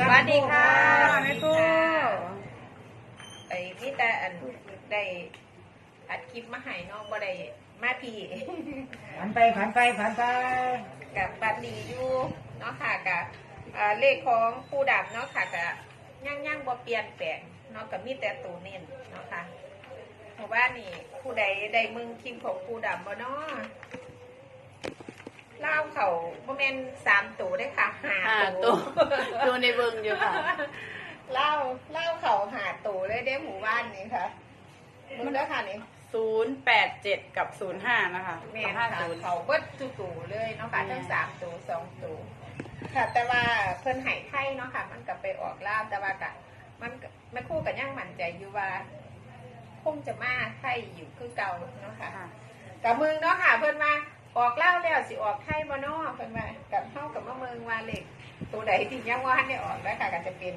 สวัสดีค่ะแม่ครูไอ้นี่แต่อันได้อัดคลิปมาให้น้องบ่ได้มาพี่ผันไปผันไปผันไปกับบัตรดีอยู่เนาะค่ะกับอ่าเลขของผู้ดำเนาะค่ะกับย่างย่างๆบ่เปลี่ยนแปลงเนาะกับมีแต่ตัวเน้นเนาะค่ะเพราะว่านี่ผู้ใดได้มึงคิมของผู้ดำบ่เนาะ เล่าวเขาบ่แม่นสามตัวได้อค่ะห้าหาตัวตัวดูในเบิงอยู่ค่ะ เล่าเล่าเขาหาตูเลยได้หมู่บ้านนี้ค่ะมึงเด้อค่ะนี่ศูนย์แปดเจ็ดกับศูนย์ห้านะคะแม่สองค่ะห้าศูนย์ เขาเบิดจุตูเลยเนาะค่ะแม่ทั้งสามตูสองตูค่ะ แต่ว่าเพิ่นไห้ไข่เนาะค่ะ มันกลับไปออกล่าวแต่ว่ากะมันก็แม่ครู่กันยังมั่นใจอยู่ว่าคงจะมาไข่อยู่คือเก่าเนาะค่ะค่ะ กับมึงเนาะค่ะเพิ่นมา ออกเล่าวแล้วสิออกไข่บ่เนาะเพิ่นมากับเฮากับมะเมืองว่าเลขตัวใดที่ยังว่าได้ออกแล้วค่ะก็จะเป็น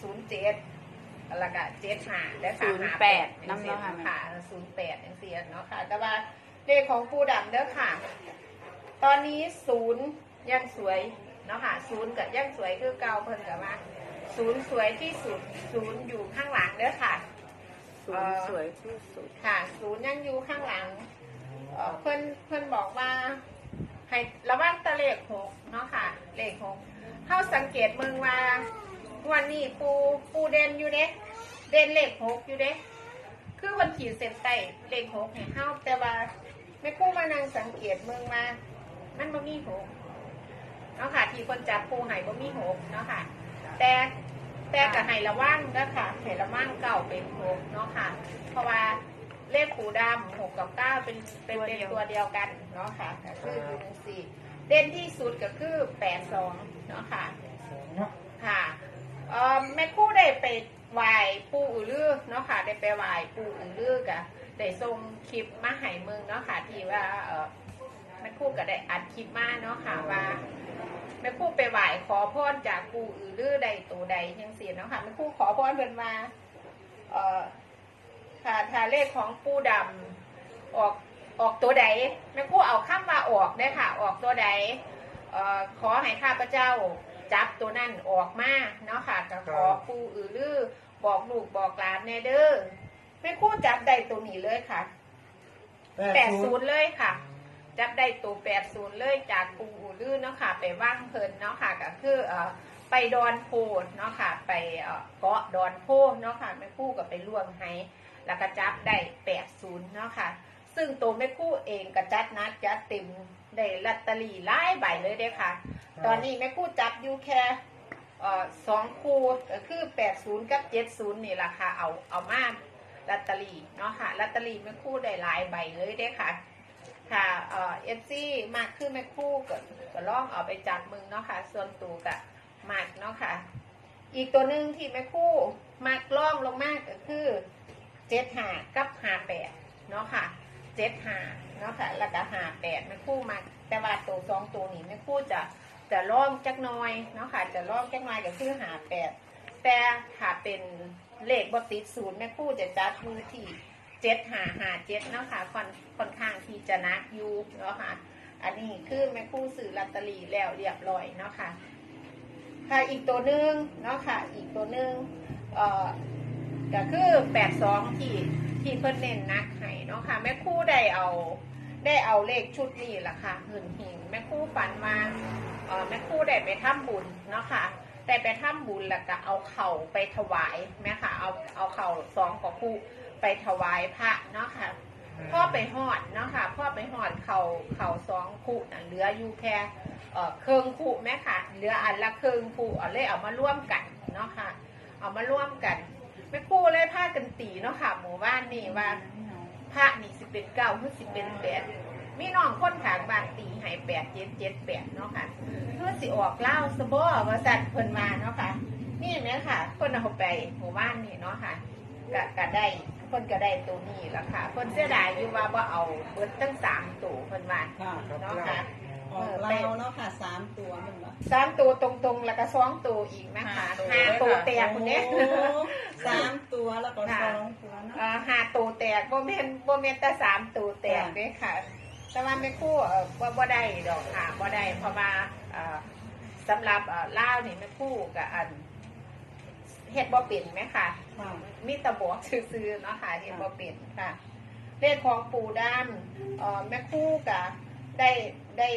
ศูนย์เจ็ดแล้วก็เจ็ดห้าและค่ะศูนย์แปดน้ำเนาะค่ะค่ะศูนย์แปดจังซี่เนาะค่ะ แต่ว่าเลขของผู้ดำเด้อค่ะ ตอนนี้ศูนย์ยังสวยเนาะค่ะศูนย์กับยังสวยคือเก่าเพิ่นกับว่าศูนย์สวยที่สุดศูนย์อยู่ข้างหลังเด้อค่ะศูนย์สวยที่สุดค่ะ ศูนย์ยังอยู่ข้างหลัง เอ่อเพิ่นเพิ่อนบอกว่าให้ระวังแตะเลขหกเนาะค่ะ เลขหกเข้าสังเกตเมืองว่าวันนี้ปูปูเด่นอยู่เด้เด่นเลขหกอยู่เด้คือวันขีดเส้นใต้เลขหกให้เข้าแต่ว่าแม่กู้มานังสังเกตเมืองมามันบ่มีหกเนาะค่ะ ที่คนจับปูให้บ่มีหกเนาะค่ะ แต่แต่กับให้ระวังเด้อค่ะให้ระวังเก่าเป็นหกเนาะค่ะ เพราะว่า เลขขูดำหกกับเก้าเป็นเป็นเป็นตัวเดียวกันเนาะค่ะก็คืออยู่ในสี่เด่นที่สุดก็คือแปดสองเนาะค่ะเนาะค่ะเอ่อแม่ครู่ได้ไปไหว้ปู่อือลือเนาะค่ะ ได้ไปไหว้ปู่อือลือกะได้ส่งคลิปมาให้เมืองเนาะค่ะที่ว่าเออแม่ครู่ก็ได้อัดคลิปมาเนาะค่ะว่าแม่ครู่ไปไหว้ขอพรจากปู่อือลือใดตัวใดยังเสียเนาะค่ะแม่ครู่ขอพรเพิ่นมาเอ่อ ค่ะถ้าเลขของปู่ดำออกออกตัวใดแม่ครู่เอาข้ามมาออกได้อค่ะ ออกตัวใดเอ่อขอให้ข้าพเจ้าจับตัวนั่นออกมาเนาะค่ะก็ขอปูอือลือบอกลูกบอกหลานแน่เด้อแม่ครู่จับได้ตัวนี้เลยค่ะแปดศูนย์เลยค่ะ จับได้ตัวแปดศูนย์เลยจากปูอือลือเนาะค่ะ ไปว่างเพลินเนาะค่ะก็คือเอ่อไปดอนโพนเนาะค่ะ ไปเอ่อเกาะดอนโพเนาะค่ะแม่ครู่ก็ไปล่วงให้ แล้วก็จับได้แปดศูนย์เนาะค่ะ ซึ่งตัวแม่ครู่เองก็จัดนัดจัดเต็มได้ลอตเตอรี่หลายใบเลยเด้อค่ะ ตอนนี้แม่ครู่จับอยู่แค่เอ่อสองคู่ก็คือแปดศูนย์กับเจ็ดศูนย์นี่แหละค่ะเอาเอามาลอตเตอรี่เนาะค่ะลอตเตอรี่แม่ครู่ได้หลายใบเลยเด้อค่ะค่ะเอ่อฟซีมากขึ้นแม่ครู่ก็ก็ลองเอาไปจับมึงเนาะค่ะ ส่วนตัวกับมากเนาะค่ะ อีกตัวหนึ่งที่แม่ครู่มากล่องลงมากก็คือ เจ็ดหากับหาแปดเนาะค่ะเจ็ดหาเนาะค่ะแล้วก็หาแปดแม่คู่มาแต่ว่าตัวสองตัวนี้แม่คู่จะจะล่องจักน้อยเนาะค่ะจะล่องจักน้อยก็คือหาแปดแต่ถ้าเป็นเลขบติดศูนย์แม่คู่จะจัดมือที่เจ็ดหาหาเจ็ดเนาะค่ะค่อนค่อนข้างที่จะนักยูเนาะค่ะอันนี้คือแม่ครู่ซื้อลอตเตอรี่แล้วเรียบร้อยเนาะค่ะค่ะอีกตัวหนึ่งเนาะค่ะอีกตัวหนึ่งเอ่อ ก็คือแปดสองที่ที่เพิ่นเน้นนักให้เนาะค่ะแม่คู่ได้เอาได้เอาเลขชุดนี้ล่ะค่ะหึนหิงแม่คู่ฝันมาเออแม่คู่ได้ไปทำบุญเนาะค่ะได้ไปทำบุญแล้วก็เอาเข่าไปถวายแม่ค่ะเอาเอาเข่าสองกับคู่ไปถวายพระเนาะค่ะพ่อไปหอดเนาะค่ะพ่อไปหอดเข่าเข่าสองคู่นะเหลืออยู่แค่เออเครื่องคู่แม่ค่ะเหลืออันละเครื่องคู่เอาเลยเอามาร่วมกันเนาะค่ะเอามาร่วมกัน แม่ครู่เลยพากันตีเนาะค่ะ หมู่บ้านนี่ว่าพระนี่สิเป็นเก้าหรือสิเป็นแปดมีน้องคนขางบ้านตีให้แปดเจ็ดเจ็ดแปดเนาะค่ะเพื่อสิออกเล่าวสบอว่าสัตว์เพิ่นมาเนาะค่ะ นี่แม่ค่ะ คนเอาไปหมู่บ้านนี่เนาะค่ะก็ก็ได้คนก็ได้ตัวนี้ละค่ะ คนเสียดายอยู่ว่าบ่เอาเบิดตั้งสามตัวเพิ่นมาค่ะเนาะค่ะ ออกเราเนาะค่ะสามตัวมันเหรอสามตัวตรงๆ แล้วก็สองตัวอีกนะคะห้าตัวแตกคนเนี้ยโอ้สามตัวแล้วก็สองตัวเนาะเอ่อหาตูแตกบ่แม่นบ่แม่นแต่สามตูแตกค่ะเด้ค่ะ แต่ว่าแม่ครู่เอ่อบ่บ่ได้ดอกค่ะบ่ได้เพราะว่าเอ่อสำหรับเอ่อล่าวนี่แม่ครู่กับอันเฮ็ดบ่เป็นไหมค่ะค่ะมีแตะบอกซื้อๆเนาะค่ะเฮ็ดบ่เป็นค่ะเลขของปู่ด้านเอ่อแม่ครู่กับได้ได้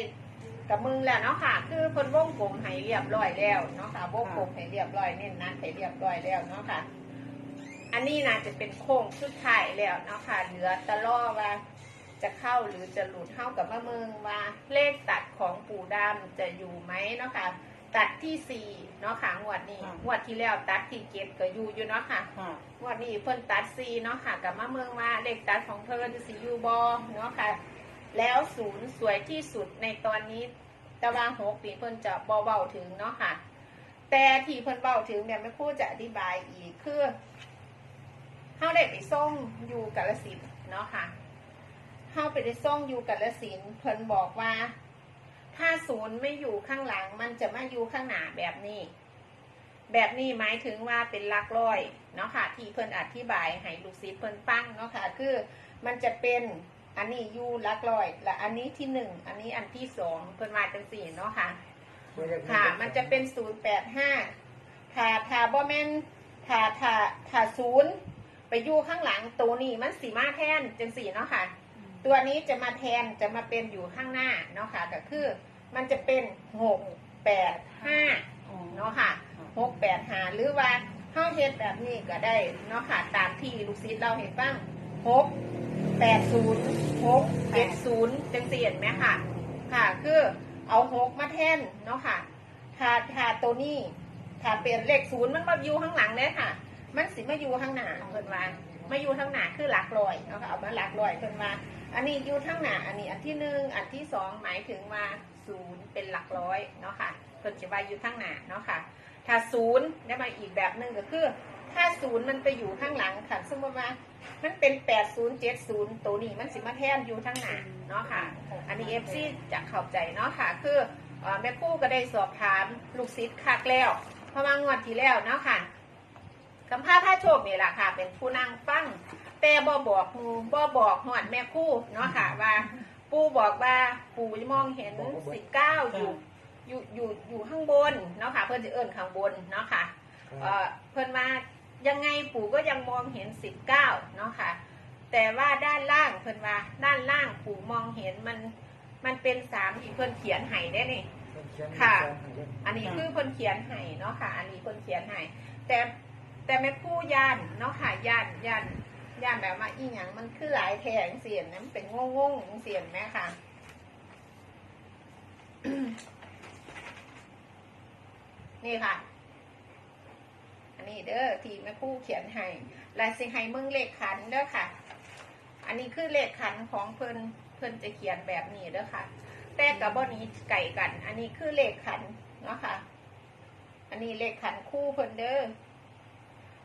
กับมึงแล้วเนาะค่ะ คือเพิ่นวงกลมให้เรียบร้อยแล้วเนาะค่ะวงกลมให้เรียบร้อยเน้นหนักให้เรียบร้อยแล้วเนาะค่ะ อันนี้น่าจะเป็นโค้งสุดท้ายแล้วเนาะค่ะ เหลือแตะล่อว่าจะเข้าหรือจะหลุดเข้ากับมะเมืองว่าเลขตัดของปู่ดำจะอยู่ไหมเนาะค่ะ ตัดที่สี่เนาะค่ะงวดนี้งวดที่แล้วตัดที่เจ็ดก็อยู่อยู่เนาะค่ะค่ะงวดนี้เพิ่นตัดซีเนาะค่ะ กับมะเมืองมาเลขตัดของเพิ่นสียูบอเนาะค่ะ แล้วศูนย์สวยที่สุดในตอนนี้ตะวางหกปีเพิ่นจะเบาถึงเนาะค่ะ แต่ที่เพิ่นเบาถึงเนี่ยไม่พูดจะอธิบายอีกคือเฮาได้ไปส่งอยู่กาลสินเนาะค่ะเฮาไปได้ส่งอยู่กาลสินเพิ่นบอกว่า ถ้าศูนย์ไม่อยู่ข้างหลัง มันจะมาอยู่ข้างหน้าแบบนี้ แบบนี้หมายถึงว่าเป็นลักร้อยเนาะค่ะ ที่เพิ่นอธิบายให้ลูกศิษย์เพิ่นฟังเนาะค่ะ คือมันจะเป็น อันนี้อยู่หลักร้อย และอันนี้ที่หนึ่งอันนี้อันที่สองเพิ่นมาจังสี่เนาะค่ะ ค่ะ มันจะเป็นศูนย์แปดห้าถ้าถ้าบ่แม่นถ้าถ้าถ้าศูนย์ไปอยู่ข้างหลังตัวนี้มันสีมาแทนจังสี่เนาะค่ะ ตัวนี้จะมาแทนจะมาเป็นอยู่ข้างหน้าเนาะค่ะก็คือมันจะเป็นหกแปดห้าอ๋อเนาะค่ะหกแปดหาหรือว่าเข้าเฮ็ดแบบนี้ก็ได้เนาะค่ะตามที่ลูกศิษย์เราเห็นบ้างหก แปดศูนย์หกเจ็ดศูนย์จังสี่เห็นไหมค่ะ ค่ะ คือเอาหกมาแทนเนาะค่ะถ้าถ้าตัวนี้ถ้าเป็นเลขศูนย์มันมาอยู่ข้างหลังเลยค่ะ มันสิมาอยู่ข้างหน้าเพิ่นว่ามาอยู่ข้างหน้าคือหลักร้อยเนาะค่ะเอามาหลักร้อยเพิ่นว่า อันนี้อยู่ข้างหน้าอันนี้อันที่หนึ่งอันที่สองหมายถึงว่าศูนย์เป็นหลักร้อยเนาะค่ะเพิ่นจะว่าอยู่ข้างหน้าเนาะค่ะ ถ้าศูนย์ได้มาอีกแบบหนึ่งก็คือ ถ้าศูนย์มันไปอยู่ข้างหลังค่ะสมมติว่ามันเป็นแปดศูนย์เจ็ดศูนย์ตัวนี้มันสิมาแทนอยู่ข้างหน้าเนาะค่ะ อันนี้เอฟซีจะเข้าใจเนาะค่ะ คือเอ่อแม่ครู่ก็ได้สอบถามลูกศิษย์คักแล้วเพราะว่างวดที่แล้วเนาะค่ะคำพาพาโชคนี่แหละค่ะ เป็นผู้นั่งฟังแต่บ่บอกหมูบ่บอกหอดแม่ครู่เนาะค่ะว่า ปู่บอกว่าปู่มองเห็นสิบเก้าอยู่อยู่อยู่อยู่ข้างบนเนาะค่ะ เพื่อนจะเอิ้นข้างบนเนาะค่ะเอ่อเพิ่นมา ยังไงปู่ก็ยังมองเห็นสิบเก้าเนาะค่ะ แต่ว่าด้านล่างเพิ่นว่า ด้านล่างปู่มองเห็นมันมันเป็นสามที่เพิ่นเขียนให้ได้นี่ ค่ะ อันนี้คือเพิ่นเขียนให้เนาะค่ะ อันนี้เพิ่นเขียนให้แต่แต่แม่ผู้ย่านเนาะค่ะย่านย่านย่านแบบว่าอีหยังมันคือหลายแทงเสียนนะมันเป็นงงงๆเสียนไหมค่ะ นี่ค่ะอั นนี้เด้อที่แม่คู่เขียนให้ลายสิให้มึงเลขขันเด้อค่ะ อันนี้คือเลขขันของเพิ่นเพิ่นจะเขียนแบบนี้เด้อค่ะ แต่กับบนี้ไก่กัน อันนี้คือเลขขันเนาะค่ะ อันนี้เลขขันคู่เพิ่นเด้อ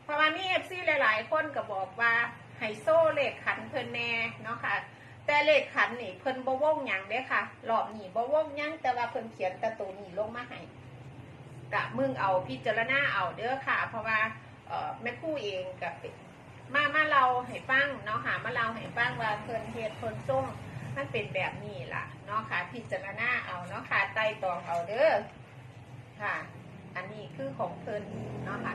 เพราะว่ามีเอฟซีหลาย ๆ คนก็บอกว่าไฮโซเลขขันเพิ่นแน่เนาะค่ะแต่เลขขันนี่เพิ่นบ่วงยังเด้อค่ะรอบนี้บ่วงยังแต่ว่าเพิ่นเขียนตะตัวนี้ลงมาให้ กะมึงเอาพิจารณาเอาเด้อค่ะ เพราะว่าเอ่อแม่ครู่เองกับมามาเราให้ฟังเนาะค่ะมาเราให้ฟังว่าเพิ่นเฮ็ดเพิ่นส่งมันเป็นแบบนี้ล่ะเนาะค่ะพิจารณาเอาเนาะค่ะไต่ตองเอาเด้อค่ะ อันนี้คือของเพิ่นเนาะค่ะ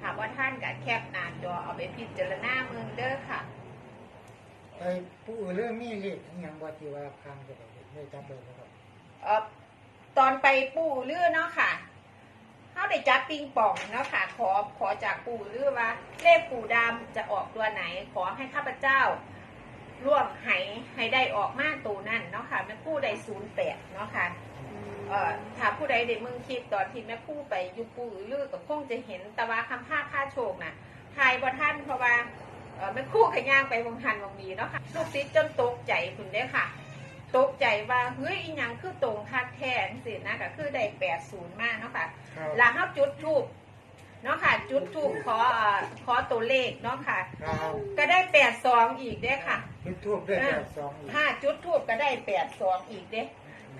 ถามว่าท่านกับแคปหน้าจอเอาไปพิจารณาเมืองเด้อค่ะไอ้ผู้อื่นเรื่องมีเลขอหย่างว่าที่ว่าพังจะได้ไม่จำเลยนะครับเอ่อ ตอนไปปู่เรือเนาะค่ะเขาได้จับปิงป่องเนาะค่ะ ขอขอจากปู่เรือว่า เลขปู่ดำจะออกตัวไหน ขอให้ข้าพเจ้าร่วมให้ให้ได้ออกมาตัวนั่นเนาะค่ะแม่คู่ใดศูนย์แปดเนาะค่ะเอ่อถ้าผู้ใดได้มืองคลิปตอนที่แม่คู่ไปยุปู่หรือก็คงจะเห็นแต่ว่าคำภาคค่าโชคน่ะทายบ่ท่านเพราะว่าเออแม่คู่ขย่างไปวงหันวงนี้เนาะค่ะลูกศิษย์จนตกใจคุณเด้ค่ะ ตกใจว่าเฮ้ยอีหยังคือตรงคักแท้สินะก็คือได้แปดศูนย์มากเนาะค่ะครับ หลังเขาจุดทูบเนาะค่ะจุดทูบขอเอ่อขอตัวเลขเนาะค่ะ ครับก็ได้แปดสองอีกเด้อค่ะจุดทูบด้วยแบบสองอีกถ้าจุดทูบก็ได้แปดสองอีกเด้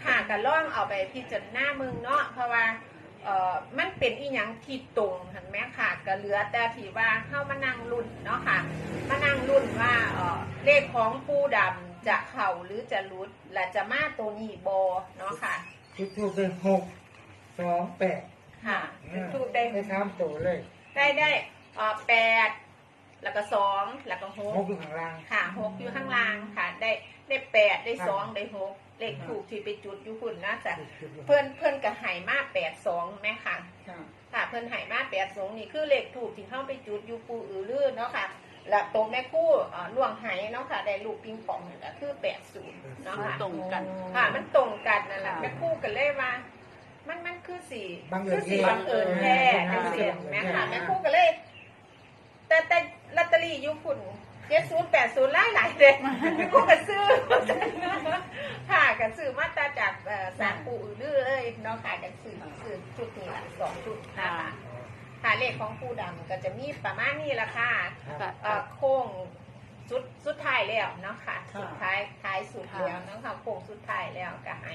ค่ะก็ล่องเอาไปพิจารณามึงเนาะเพราะว่าเอ่อมันเป็นอีหยังที่ตรงเห็นไหมค่ะก็เหลือแต่ที่ว่าเข้ามานั่งรุ่นเนาะค่ะ มานั่งรุ่นว่าเอ่อเลขของปูดำ จะเข่าหรือจะรุดและจะมาตัวนี้บอเนาะค่ะสจุดทูบเป็นหกสองแปดค่ะทูบได้ได้สามตัวเลยได้ได้เอ่อแปดแล้วก็สองแล้วก็หหกกอยู่ข้างล่าง ค่ะหกอยู่ข้างล่างค่ะ ได้ได้แปดได้สองได้หกเลขถูกที่ไปจุดอยู่หุ่นนะจ๊ะเพื่อนเพื่อนกับไหมาแปดสองแม่ค่ะค่ะ ค่ะเพื่อนไหมาแปดสองนี่คือเลขถูกที่เข้าไปจุดอยู่ปูอือลื่นเนาะค่ะ แล้วตรงแม่คู่เอ่อล่วงไหเนาะค่ะได้ลูกปิงปองนี่แหละคือแปดศูนย์เนาะค่ะตรงกัน ค่ะ มันตรงกันนั่นแหละค่ะ แม่คู่กันเลยว่า มันมันคือสีบังเอิคืญสีแท้บังเอิญแท้จังเสียแม่ค่ะแม่คู่กันเลย แต่แต่ลอตเตอรี่อยุคุณเจ็ดศูนย์แปดศูนย์หลายหลายๆเลยแม่คู่กันซื้อค่ะกันซื้อมาตราจากเอ่อสารปูอือลือเลยเนาะค่ะกันซื้อซื้อชุดนี้ละสองชุดนะคะ ค่ะเลขของปูดำก็จะมีประมาณนี้ละค่ะค่ะเอ่อโค้งสุดสุดท้ายแล้วเนาะค่ะค่ะสุดท้ายท้ายสุดแล้วเนาะค่ะโค้งสุดท้ายแล้วก็ให้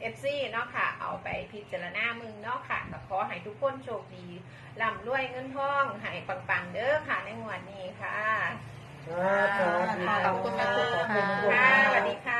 เอฟซีเนาะค่ะ เอาไปพิจารณามึงเนาะค่ะก็ขอให้ทุกคนโชคดีร่ำรวยเงินทองให้ปังๆเด้อค่ะในงวดนี้ค่ะครับสวัสดีขอบคุณมากขอบคุณค่ะ